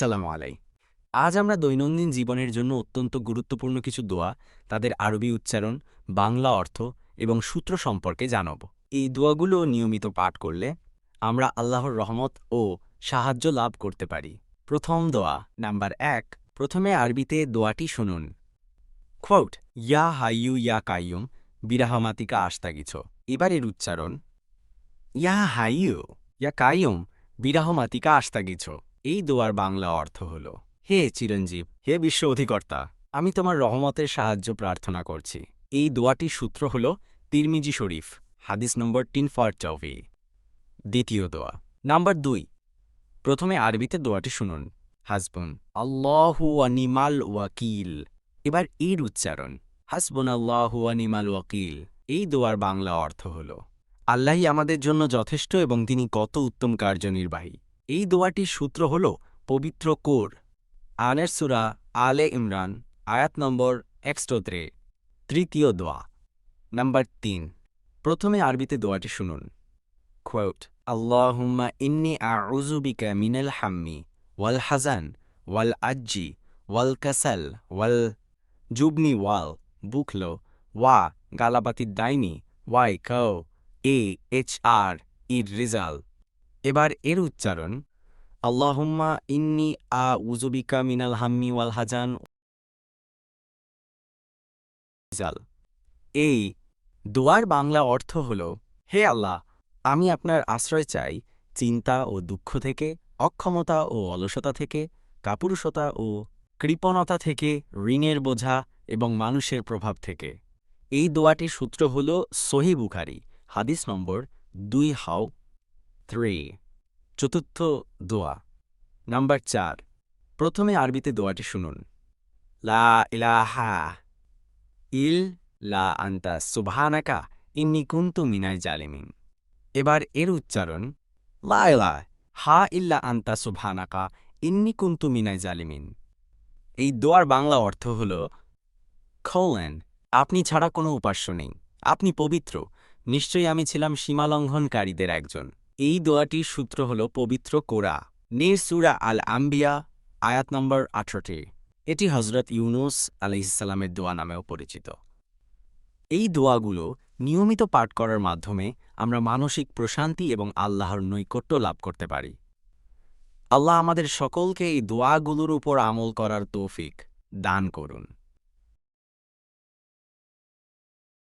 সালাম আলাই আজ আমরা দৈনন্দিন জীবনের জন্য অত্যন্ত গুরুত্বপূর্ণ কিছু দোয়া, তাদের আরবি উচ্চারণ, বাংলা অর্থ এবং সূত্র সম্পর্কে জানব। এই দোয়াগুলো নিয়মিত পাঠ করলে আমরা আল্লাহর রহমত ও সাহায্য লাভ করতে পারি। প্রথম দোয়া, নাম্বার এক, প্রথমে আরবিতে দোয়াটি শুনুন। খোট ইয়া হাইয়ু, ইয়া কাইয়ুম, বিরাহমাতিকা আস্তাগিছ। এবারের উচ্চারণ, ইয়া হাইয়ু, ইয়া কাইয়ুম, বিরাহমাতিকা আস্তাগিছ। এই দোয়ার বাংলা অর্থ হল, হে চিরঞ্জীব, হে বিশ্ব অধিকর্তা, আমি তোমার রহমতের সাহায্য প্রার্থনা করছি। এই দোয়াটির সূত্র হল তিরমিজি শরীফ, হাদিস নম্বর তিন ফর চৌভি দ্বিতীয় দোয়া, নাম্বার দুই। প্রথমে আরবিতে দোয়াটি শুনুন। হাসবুন, আল্লাহু আনিমাল ওয়াকিল। এবার এর উচ্চারণ, হাসবুন, আল্লাহু আনিমাল ওয়াকিল। এই দোয়ার বাংলা অর্থ হল, আল্লাহই আমাদের জন্য যথেষ্ট এবং তিনি কত উত্তম কার্যনির্বাহী। এই দোয়াটির সূত্র হল পবিত্র কোর। আনের সুরা আলে ইমরান, আয়াত নম্বর একশোত্রে তৃতীয় দোয়া। নাম্বার তিন। প্রথমে আরবিতে দোয়াটি শুনুন। কোয়েট আল্লাহুম্মা ইন্নি আউজুবিকা মিনাল হাম্মি ওয়াল হাজান ওয়াল আজ্জি ওয়াল কাসাল ওয়াল জুবনি ওয়াল, বুকলো, ওয়া গালাবাতি ডাইনি, ওয়াই কও, এ, এইচ, আর, ইর, রিজাল। এবার এর উচ্চারণ, আল্লাহম্মা ইন্নি আ উজুবিকা মিনাল হাম্মি ওয়াল হাজান এই দোয়ার বাংলা অর্থ হল, হে আল্লাহ, আমি আপনার আশ্রয় চাই চিন্তা ও দুঃখ থেকে, অক্ষমতা ও অলসতা থেকে, কাপুরুষতা ও কৃপণতা থেকে, ঋণের বোঝা এবং মানুষের প্রভাব থেকে। এই দোয়াটির সূত্র হল সহি বুখারি, হাদিস নম্বর দুই হাও থ্রি চতুর্থ দোয়া। নাম্বার চার। প্রথমে আরবিতে দোয়াটি শুনুন। লা ইলাহা ইল লা আন্তা সুবহানাকা ইন্নি কুন্তু মিনাই জালিমিন। এবার এর উচ্চারণ, লা ইলা হা ইল্লা আন্তা সুবহানাকা ইন্নি কুন্তু মিনাই জালিমিন। এই দোয়ার বাংলা অর্থ হল খোলেন আপনি ছাড়া কোনো উপাস্য নেই। আপনি পবিত্র। নিশ্চয়ই আমি ছিলাম সীমালঙ্ঘনকারীদের একজন। এই দোয়াটির সূত্র হল পবিত্র কোরা নির সুরা আল আম্বিয়া আয়াত নম্বর আঠারোটি। এটি হজরত ইউনুস আলহিসাল্লামের দোয়া নামেও পরিচিত। এই দোয়াগুলো নিয়মিত পাঠ করার মাধ্যমে আমরা মানসিক প্রশান্তি এবং আল্লাহর নৈকট্য লাভ করতে পারি। আল্লাহ আমাদের সকলকে এই দোয়াগুলোর উপর আমল করার তৌফিক দান করুন।